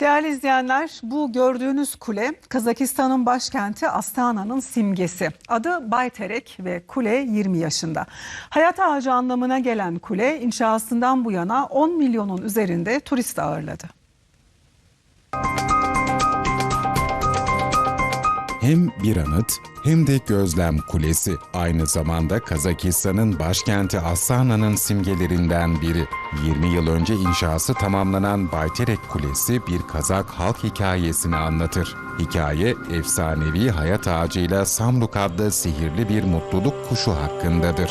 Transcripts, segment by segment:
Değerli izleyenler, bu gördüğünüz kule Kazakistan'ın başkenti Astana'nın simgesi. Adı Bayterek ve kule 20 yaşında. Hayat ağacı anlamına gelen kule inşasından bu yana 10 milyonun üzerinde turist ağırladı. Hem bir anıt hem de gözlem kulesi. Aynı zamanda Kazakistan'ın başkenti Astana'nın simgelerinden biri. 20 yıl önce inşası tamamlanan Bayterek Kulesi bir Kazak halk hikayesini anlatır. Hikaye, efsanevi hayat ağacıyla Samruk adlı sihirli bir mutluluk kuşu hakkındadır.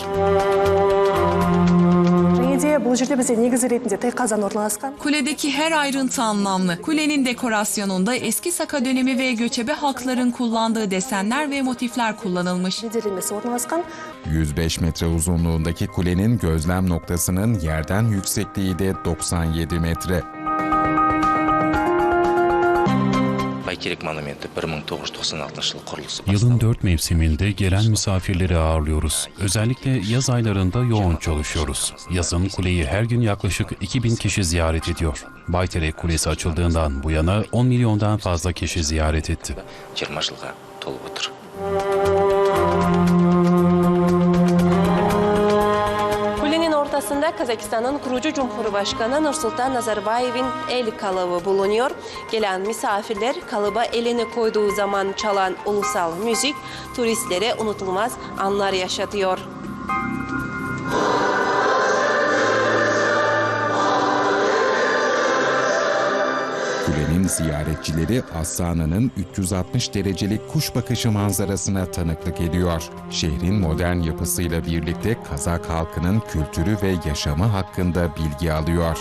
және де бұл жерде бізде негізі ретінде тай қазан орналасқан Kuledeki her ayrıntı anlamlı. Kulenin dekorasyonunda eski Saka dönemi ve göçebe halkların kullandığı desenler ve motifler kullanılmış. жеделемесі орналасқан 105 metre uzunluğundaki kulenin gözlem noktasının yerden yüksekliği de 97 metre. Erkilik Monumenti 1996 yılı kuruluşu. Yılın dört mevsiminde gelen misafirleri ağırlıyoruz. Özellikle yaz aylarında yoğun çalışıyoruz. Yazın kuleyi her gün yaklaşık 2000 kişi ziyaret ediyor. Bayterek Kulesi açıldığından bu yana 10 milyondan fazla kişi ziyaret etti. 20 yılga dolup. Ortasında Kazakistan'ın kurucu Cumhurbaşkanı Nursultan Nazarbayev'in el kalıbı bulunuyor. Gelen misafirler kalıba elini koyduğu zaman çalan ulusal müzik turistlere unutulmaz anlar yaşatıyor. Kulenin ziyaretçileri Astana'nın 360 derecelik kuş bakışı manzarasına tanıklık ediyor. Şehrin modern yapısıyla birlikte Kazak halkının kültürü ve yaşamı hakkında bilgi alıyor.